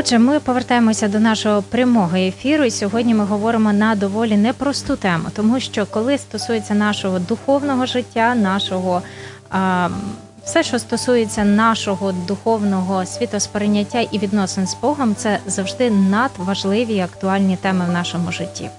Отже, ми повертаємося до нашого прямого ефіру. І сьогодні ми говоримо на доволі непросту тему, тому що коли стосується нашого духовного життя, нашого а, все, що стосується нашого духовного світосприйняття і відносин з Богом, це завжди надважливі і актуальні теми в нашому житті.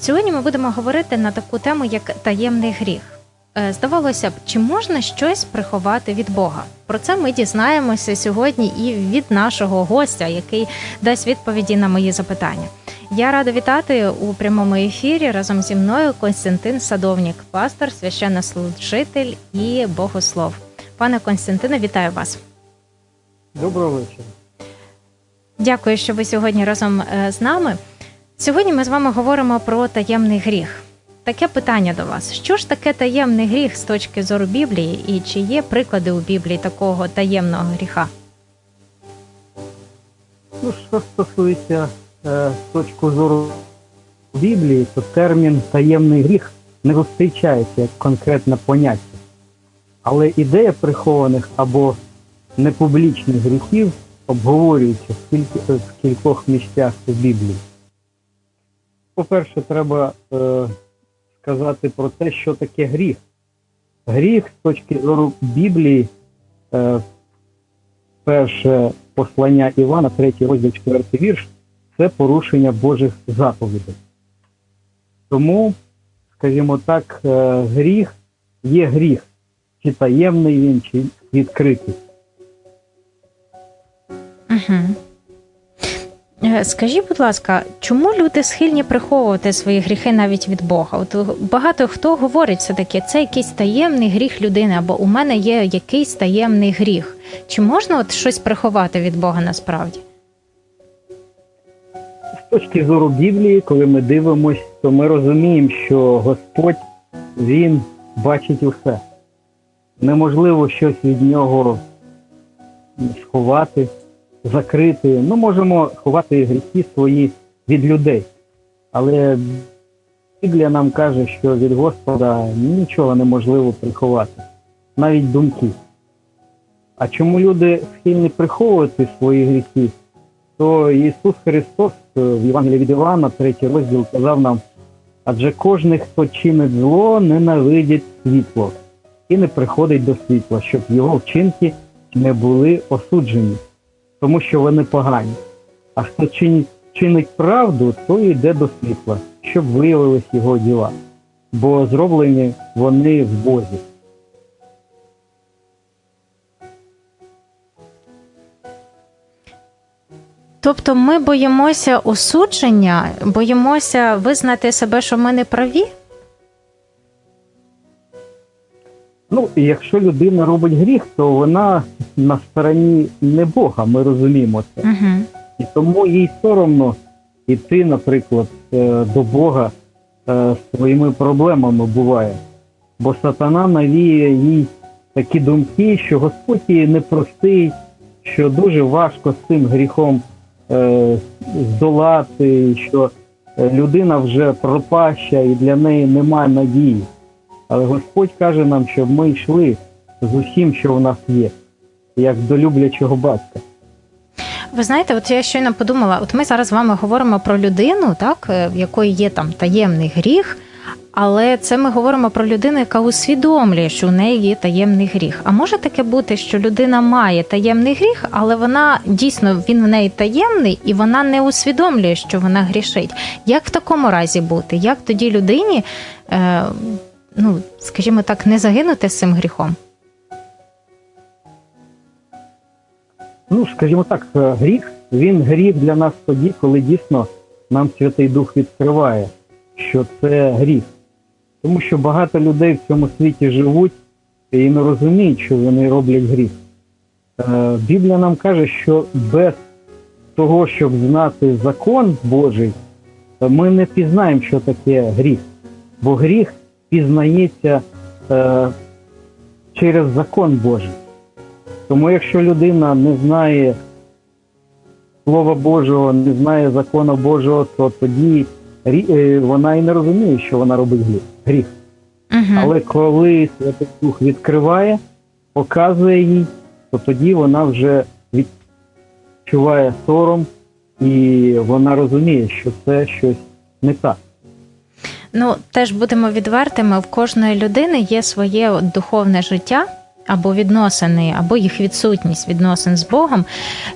Сьогодні ми будемо говорити на таку тему, як таємний гріх. Е, Здавалося б, чи можна щось приховати від Бога? Про це ми дізнаємося сьогодні і від нашого гостя, який дасть відповіді на мої запитання. Я рада вітати у прямому ефірі разом зі мною Константин Садовнік, пастор, священнослужитель і богослов. Пане Константине, вітаю вас. Доброго вечора. Дякую, що ви сьогодні разом е, з нами. Сьогодні ми з вами говоримо про таємний гріх. Таке питання до вас: що ж таке таємний гріх з точки зору Біблії, і чи є приклади у Біблії такого таємного гріха? Ну, що стосується е, з точки зору Біблії, то термін таємний гріх не зустрічається як конкретне поняття. Але ідея прихованих або непублічних гріхів обговорюється в, кілька, в кількох місцях у Біблії. По-перше, треба е, сказати про те, що таке гріх. Гріх з точки зору Біблії, е, перше послання Івана, третій розділ, четвертий вірш, це порушення Божих заповідей. Тому, скажімо так, е, гріх є гріх, чи таємний він, чи відкритий. Угу. Скажіть, будь ласка, чому люди схильні приховувати свої гріхи навіть від Бога? От е, багато хто говорить все-таки, це якийсь таємний гріх людини, або у мене є якийсь таємний гріх. Чи можна от щось приховати від Бога насправді? З точки зору Біблії, коли ми дивимося, то ми розуміємо, що Господь Він бачить усе. Неможливо щось від нього сховати, закрити. Ну, можемо ховати гріхи свої від людей. Але Біблія нам каже, що від Господа нічого неможливо приховати, навіть думки. А чому люди схильні приховувати свої гріхи? то Ісус Христос е, в Євангелії від Івана, третій розділ, казав нам, адже кожен, хто чинить зло, ненавидить світло і не приходить до світла, щоб його вчинки не були осуджені, тому що вони погані. А хто чинить, правду, то йде до світла, щоб виявились його діла, бо зроблені вони в Бозі. Тобто ми боїмося осудження, боїмося визнати себе, що ми не праві? Ну, і якщо людина робить гріх, то вона на стороні не Бога, ми розуміємо це. Угу. І тому їй соромно йти, наприклад, е, до Бога е, своїми проблемами буває. Бо сатана навіє їй такі думки, що Господь її не простить, що дуже важко з цим гріхом е, здолати, що людина вже пропаща і для неї немає надії. Але Господь каже нам, щоб ми йшли з усім, що в нас є, як до люблячого батька. Ви знаєте, от я щойно подумала, от ми зараз з вами говоримо про людину, так, е, в якої є там таємний гріх, але це ми говоримо про людину, яка усвідомлює, що у неї є таємний гріх. А може таке бути, що людина має таємний гріх, але вона дійсно він в неї таємний, і вона не усвідомлює, що вона грішить. Як в такому разі бути? Як тоді людині, е, ну скажімо так, не загинути з цим гріхом? Ну, скажімо так, е, гріх, він гріх для нас тоді, коли дійсно нам Святий Дух відкриває, що це гріх. Тому що багато людей в цьому світі живуть і не розуміють, що вони роблять гріх. Е, Біблія нам каже, що без того, щоб знати закон Божий, е, ми не пізнаємо, що таке гріх. Бо гріх пізнається е, через закон Божий. Тому якщо людина не знає Слова Божого, не знає закону Божого, то тоді е, вона і не розуміє, що вона робить гріх- гріх. Угу. Але коли Святий Дух відкриває, показує їй, то тоді вона вже відчуває сором і вона розуміє, що це щось не так. Ну, теж будемо відвертими, в кожної людини є своє духовне життя. Або відносини, або їх відсутність відносин з Богом.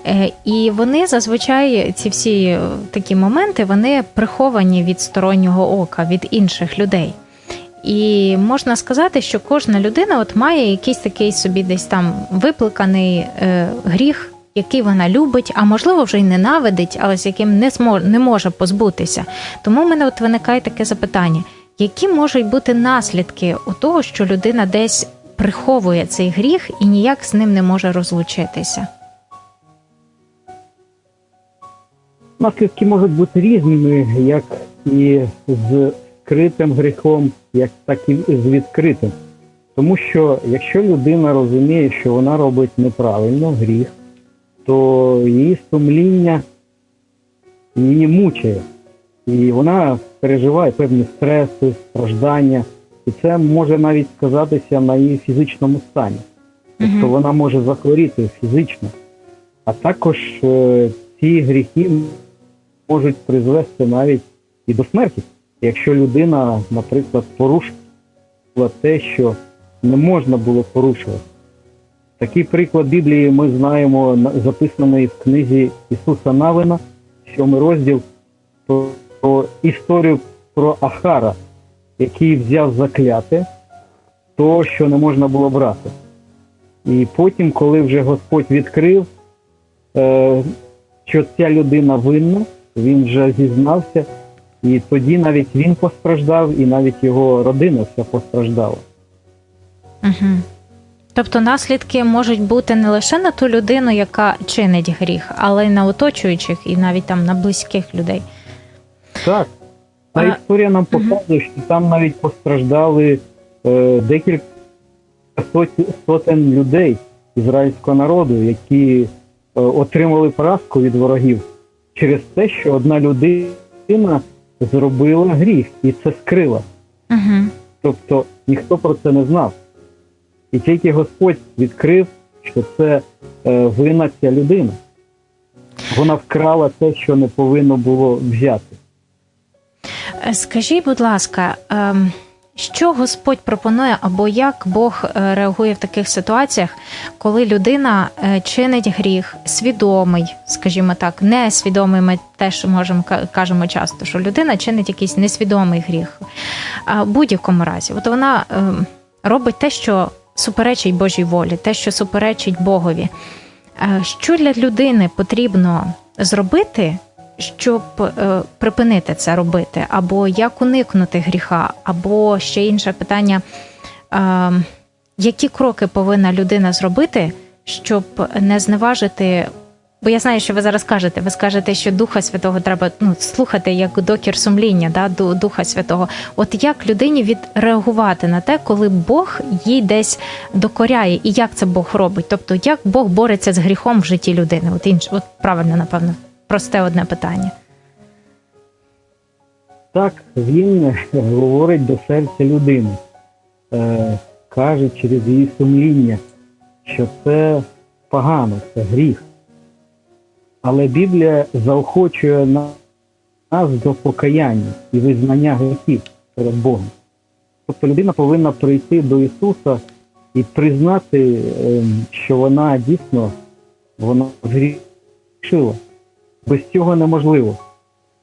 Е, І вони зазвичай ці всі е, такі моменти вони приховані від стороннього ока, від інших людей. І можна сказати, що кожна людина от має якийсь такий собі десь там випликаний е, гріх, який вона любить, а можливо вже й ненавидить, але з яким не зможе не може позбутися. Тому в мене от виникає таке запитання: які можуть бути наслідки у того, що людина десь приховує цей гріх і ніяк з ним не може розлучитися? Наслідки можуть бути різними, як і з скритим гріхом, як так і з відкритим. Тому що якщо людина розуміє, що вона робить неправильно гріх, то її сумління її мучає. І вона переживає певні стреси, страждання, і це може навіть сказатися на її фізичному стані. Тобто вона може захворіти фізично. А також е, ці гріхи можуть призвести навіть і до смерті, якщо людина, наприклад, порушила те, що не можна було порушувати. Такий приклад Біблії ми знаємо, записаний в книзі Ісуса Навина, сьомий розділ, про, історію про Ахара, який взяв закляте то, що не можна було брати. І потім, коли вже Господь відкрив, е, що ця людина винна, він вже зізнався, і тоді навіть він постраждав, і навіть його родина вся постраждала. Угу. Тобто наслідки можуть бути не лише на ту людину, яка чинить гріх, але й на оточуючих, і навіть там на близьких людей. Так. Та А, історія нам показує, що там навіть постраждали е, декілька сотень людей ізраїльського народу, які е, отримали поразку від ворогів через те, що одна людина зробила гріх і це скрила. Угу. Тобто ніхто про це не знав. І тільки Господь відкрив, що це е, вина ця людина. Вона вкрала те, що не повинно було взяти. Е, Скажіть, будь ласка, ем, що Господь пропонує, або як Бог е, реагує в таких ситуаціях, коли людина е, чинить гріх, свідомий, скажімо так, несвідомий, ми теж можемо кажемо часто, що людина чинить якийсь несвідомий гріх. А в будь-якому разі, от вона ем, робить те, що суперечить Божій волі, те, що суперечить Богові. Е, Що для людини потрібно зробити, щоб е, припинити це робити, або як уникнути гріха, або ще інше питання, е, які кроки повинна людина зробити, щоб не зневажити. Бо я знаю, що ви зараз кажете. Ви скажете, що Духа Святого треба ну, слухати як докір сумління, да, Духа Святого. От як людині відреагувати на те, коли Бог їй десь докоряє, і як це Бог робить? Тобто, як Бог бореться з гріхом в житті людини? От інше, от правильно, напевно, просте одне питання. Так, він говорить до серця людини, е, каже через її сумління, що це погано, це гріх. Але Біблія заохочує нас до покаяння і визнання гріхів перед Богом. Тобто людина повинна прийти до Ісуса і признати, е, що вона дійсно вона згрішила. Без цього неможливо.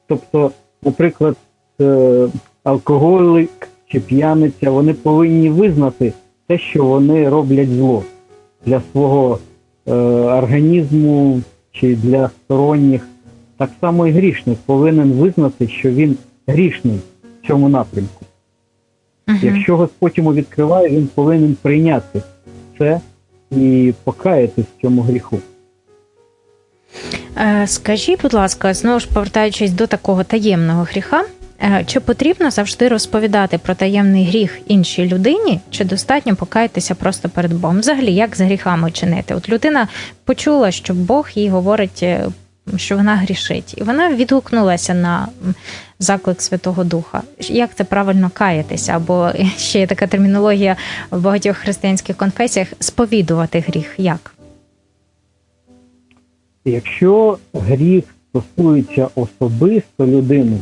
Тобто, наприклад, е, алкоголик чи п'яниця, вони повинні визнати те, що вони роблять зло для свого е, організму чи для сторонніх. Так само і грішник повинен визнати, що він грішний в цьому напрямку. Мгм. Якщо Господь йому відкриває, він повинен прийняти це і покаятись в цьому гріху. Е, Скажіть, будь ласка, знову ж повертаючись до такого таємного гріха, чи потрібно завжди розповідати про таємний гріх іншій людині, чи достатньо покаятися просто перед Богом? Взагалі, як з гріхами чинити? От людина почула, що Бог їй говорить, е, що вона грішить, і вона відгукнулася на заклик Святого Духа. Як це правильно каятися? Або ще є така термінологія в багатьох християнських конфесіях сповідувати гріх. Як? Якщо гріх стосується особисто людини,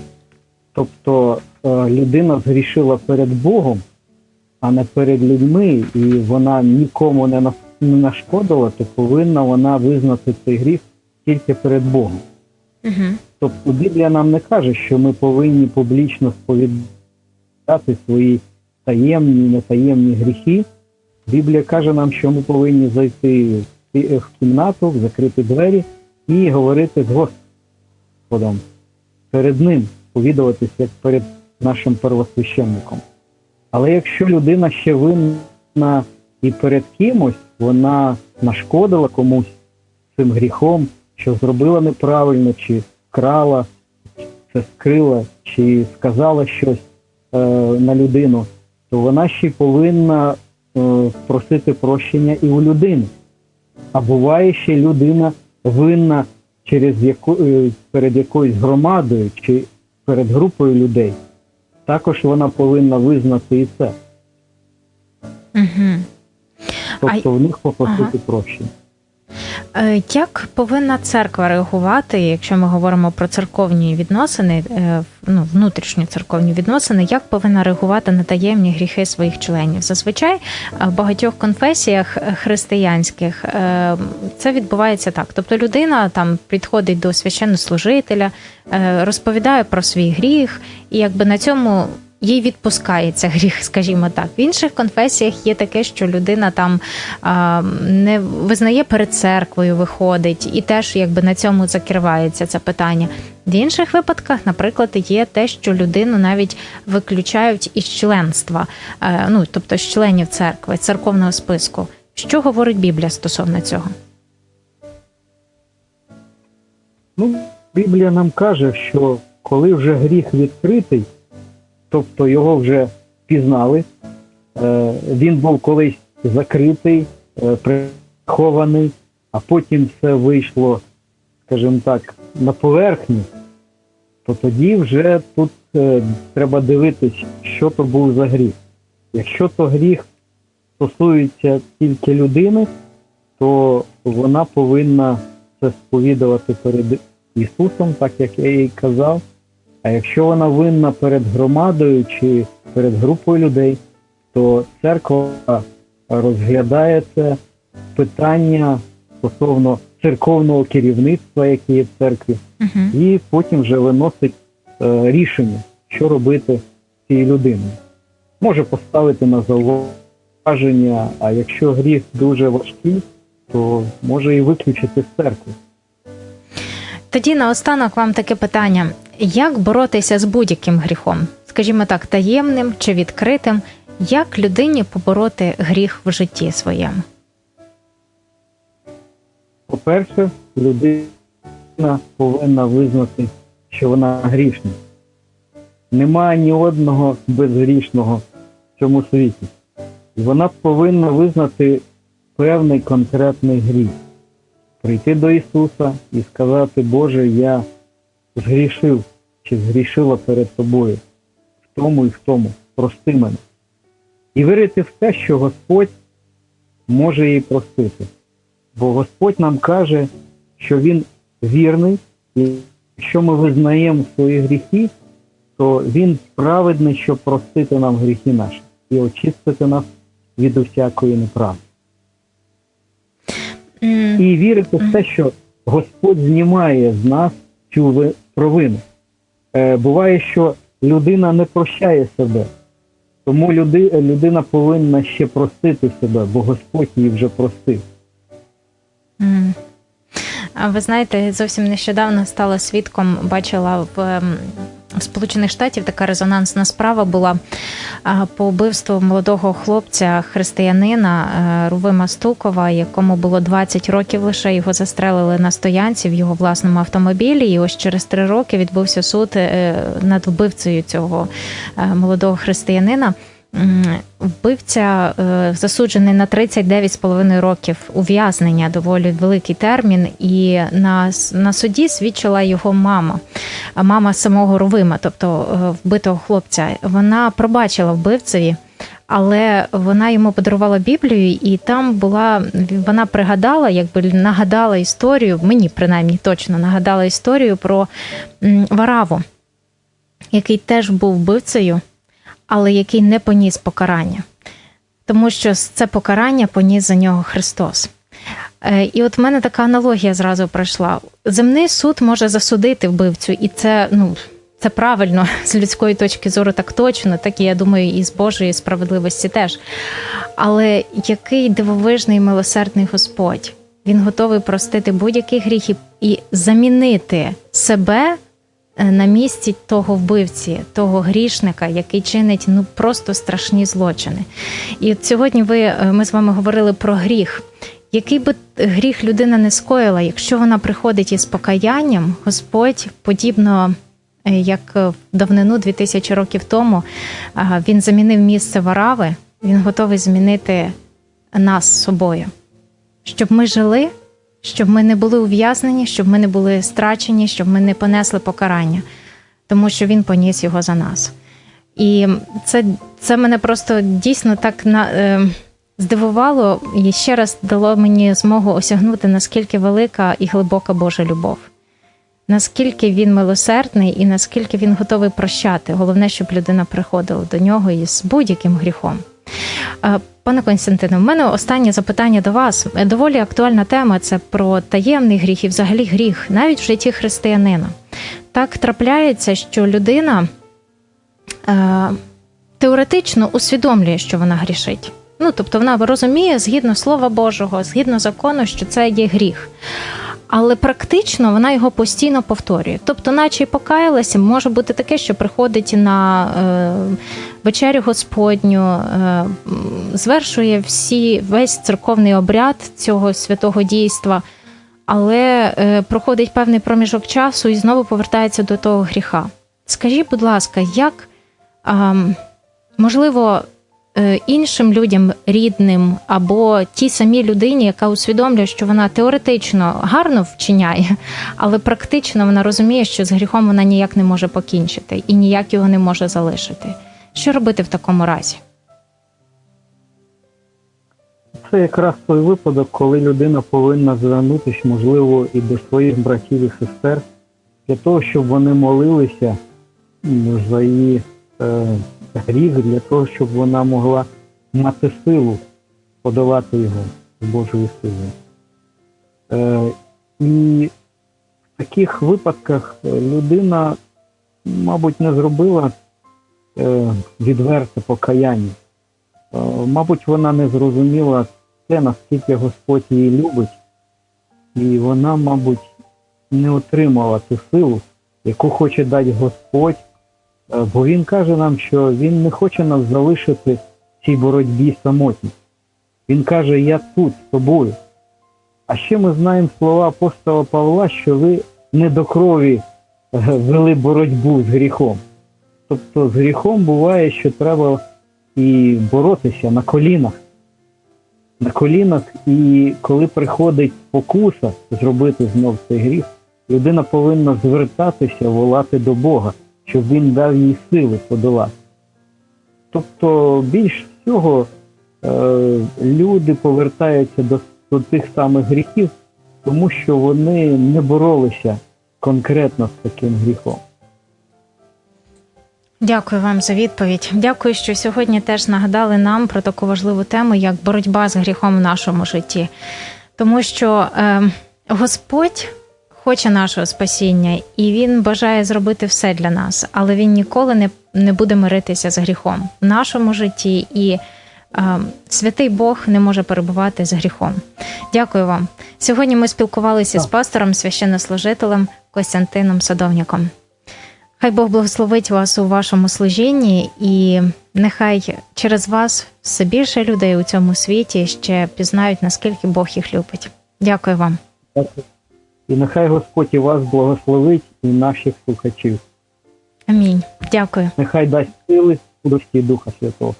тобто е, людина згрішила перед Богом, а не перед людьми, і вона нікому не нашкодила, то повинна вона визнати цей гріх тільки перед Богом. Угу. Тобто Біблія нам не каже, що ми повинні публічно сповідати свої таємні, нетаємні гріхи. Біблія каже нам, що ми повинні зайти в кімнату, закрити двері і говорити з Господом перед ним, повідуватися як перед нашим первосвященником. Але якщо людина ще винна і перед кимось, вона нашкодила комусь цим гріхом, що зробила неправильно, чи вкрала, це скрила, чи сказала щось е, на людину, то вона ще й повинна е, просити прощення і у людини. А буває ще людина винна через яку, е, перед якоюсь громадою чи перед групою людей. Також вона повинна визнати і це. Угу. Тобто в них попросити Ага. прощення. Е, Як повинна церква реагувати, якщо ми говоримо про церковні відносини, е, ну, внутрішні церковні відносини, як повинна реагувати на таємні гріхи своїх членів? Зазвичай е, в багатьох конфесіях християнських це відбувається так. Тобто людина там підходить до священнослужителя, розповідає про свій гріх, і якби на цьому. Їй відпускається гріх, скажімо так. В інших конфесіях є таке, що людина там а, не визнає перед церквою, виходить, і теж якби на цьому закривається це питання. В інших випадках, наприклад, є те, що людину навіть виключають із членства, е, ну тобто з членів церкви, церковного списку. Що говорить Біблія стосовно цього? Ну, Біблія нам каже, що коли вже гріх відкритий, тобто його вже пізнали, е, він був колись закритий, е, прихований, а потім все вийшло, скажімо так, на поверхню, то тоді вже тут е, треба дивитись, що то був за гріх. Якщо то гріх стосується тільки людини, то вона повинна це сповідувати перед Ісусом, так як я їй казав. А якщо вона винна перед громадою чи перед групою людей, то церква розглядає це питання стосовно церковного керівництва, яке є в церкві, Угу. і потім вже виносить е, рішення, що робити з цією людиною. Може поставити на зауваження, а якщо гріх дуже важкий, то може і виключити з церкви. Тоді наостанок вам таке питання: як боротися з будь-яким гріхом? Скажімо так, таємним чи відкритим? Як людині побороти гріх в житті своєму? По-перше, людина повинна визнати, що вона грішна. Немає ні одного безгрішного в цьому світі. Вона повинна визнати певний конкретний гріх. Прийти до Ісуса і сказати, Боже, я згрішив чи згрішила перед тобою в тому і в тому. Прости мене. І вірити в те, що Господь може її простити. Бо Господь нам каже, що Він вірний, і якщо ми визнаємо свої гріхи, то Він праведний, щоб простити нам гріхи наші і очистити нас від усякої неправди. І вірити в те, що Господь знімає з нас цю провину. Е, буває, що людина не прощає себе, тому люди, людина повинна ще простити себе, бо Господь її вже простив. А Ви знаєте, зовсім нещодавно стала свідком, бачила ем, в Сполучених Штатів така резонансна справа була по вбивству молодого хлопця, християнина е, Рувима Стукова, якому було 20 років лише його застрелили на стоянці в його власному автомобілі. І ось через три роки відбувся суд е, над вбивцею цього е, молодого християнина. Вбивця е, засуджений на 39,5 років ув'язнення, доволі великий термін. І на, на суді свідчила його мама, мама самого Рувима, тобто е, вбитого хлопця. Вона пробачила вбивцеві але вона йому подарувала Біблію, і там була вона пригадала, якби нагадала історію, мені принаймні точно нагадала історію про Вараву, який теж був вбивцею, але який не поніс покарання. Тому що це покарання поніс за нього Христос. Е, І от в мене така аналогія зразу пройшла. Земний суд може засудити вбивцю, і це ну. Це правильно з людської точки зору, так точно, так і я думаю, і з Божої справедливості теж. Але який дивовижний милосердний Господь, він готовий простити будь-який гріх і, замінити себе на місці того вбивці, того грішника, який чинить ну просто страшні злочини. І от сьогодні ви е, ми з вами говорили про гріх. Який би гріх людина не скоїла, якщо вона приходить із покаянням, Господь подібно е, як в давнину 2000 років тому, він замінив місце варави, він готовий змінити нас собою, щоб ми жили, щоб ми не були ув'язнені, щоб ми не були страчені, щоб ми не понесли покарання, тому що він поніс його за нас. І це, це мене просто дійсно так на. Е, здивувало і ще раз дало мені змогу осягнути, наскільки велика і глибока Божа любов, наскільки він милосердний і наскільки він готовий прощати. Головне, щоб людина приходила до нього із будь-яким гріхом. Пане Константине, в мене останнє запитання до вас. Доволі актуальна тема це про таємний гріх і взагалі гріх, навіть в житті християнина. Так трапляється, що людина е, теоретично усвідомлює, що вона грішить. Ну, тобто вона розуміє згідно Слова Божого, згідно закону, що це є гріх. Але практично вона його постійно повторює. Тобто, наче й покаялася, може бути таке, що приходить на е, вечерю Господню, е, звершує всі, весь церковний обряд цього святого дійства, але е, проходить певний проміжок часу і знову повертається до того гріха. Скажіть, будь ласка, як ем, можливо е, іншим людям, рідним або тій самій людині, яка усвідомлює, що вона теоретично гарно вчиняє, але практично вона розуміє, що з гріхом вона ніяк не може покінчити і ніяк його не може залишити. Що робити в такому разі? Це якраз той випадок, коли людина повинна звернутися, можливо, і до своїх братів і сестер для того, щоб вони молилися за її е, гріх, для того, щоб вона могла мати силу подолати його з Божою силою. Е, і в таких випадках е, людина, мабуть, не зробила е, відверте покаяння. Е, Мабуть, вона не зрозуміла те, наскільки Господь її любить, і вона, мабуть, не отримала ту силу, яку хоче дати Господь, бо Він каже нам, що Він не хоче нас залишити в цій боротьбі самотні. Він каже, я тут з тобою. А ще ми знаємо слова апостола Павла, що ви не до крові е, вели боротьбу з гріхом. Тобто з гріхом буває, що треба і боротися на колінах. На колінах, і коли приходить покуса зробити знов цей гріх, людина повинна звертатися, волати до Бога, щоб він дав їй сили подолати. Тобто, більш всього е, люди повертаються до, до тих самих гріхів, тому що вони не боролися конкретно з таким гріхом. Дякую вам за відповідь. Дякую, що сьогодні теж нагадали нам про таку важливу тему, як боротьба з гріхом в нашому житті. Тому що е, Господь хоче нашого спасіння, і Він бажає зробити все для нас, але Він ніколи не, не буде миритися з гріхом в нашому житті, і е, святий Бог не може перебувати з гріхом. Дякую вам. Сьогодні ми спілкувалися з пастором, священнослужителем Костянтином Садовніком. Хай Бог благословить вас у вашому служінні, і нехай через вас все більше людей у цьому світі ще пізнають, наскільки Бог їх любить. Дякую вам. Дякую. І нехай Господь і вас благословить, і наших слухачів. Амінь. Дякую. Нехай дасть сили, і Духа Святого.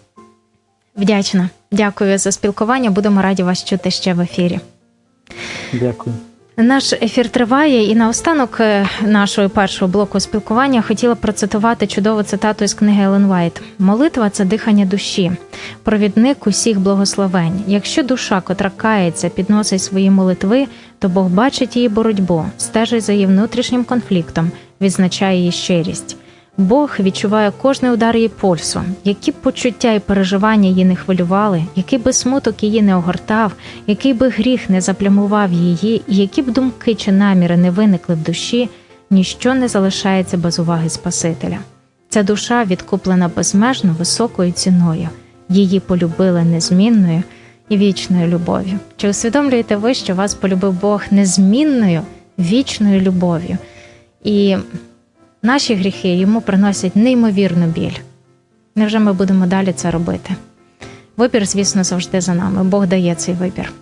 Вдячна. Дякую за спілкування. Будемо раді вас чути ще в ефірі. Дякую. Наш ефір триває, і наостанок е, нашого першого блоку спілкування хотіла процитувати чудову цитату із книги Елен Вайт: Молитва це дихання душі, провідник усіх благословень. Якщо душа, котра кається, підносить свої молитви, то Бог бачить її боротьбу, стежить за її внутрішнім конфліктом, відзначає її щирість. Бог відчуває кожний удар її пульсу, які б почуття і переживання її не хвилювали, який би смуток її не огортав, який би гріх не заплямував її, і які б думки чи наміри не виникли в душі, ніщо не залишається без уваги Спасителя. Ця душа відкуплена безмежно високою ціною. Її полюбили незмінною і вічною любов'ю. Чи усвідомлюєте ви, що вас полюбив Бог незмінною вічною любов'ю? І наші гріхи йому приносять неймовірну біль. Невже ми будемо далі це робити? Вибір, звісно, завжди за нами. Бог дає цей вибір.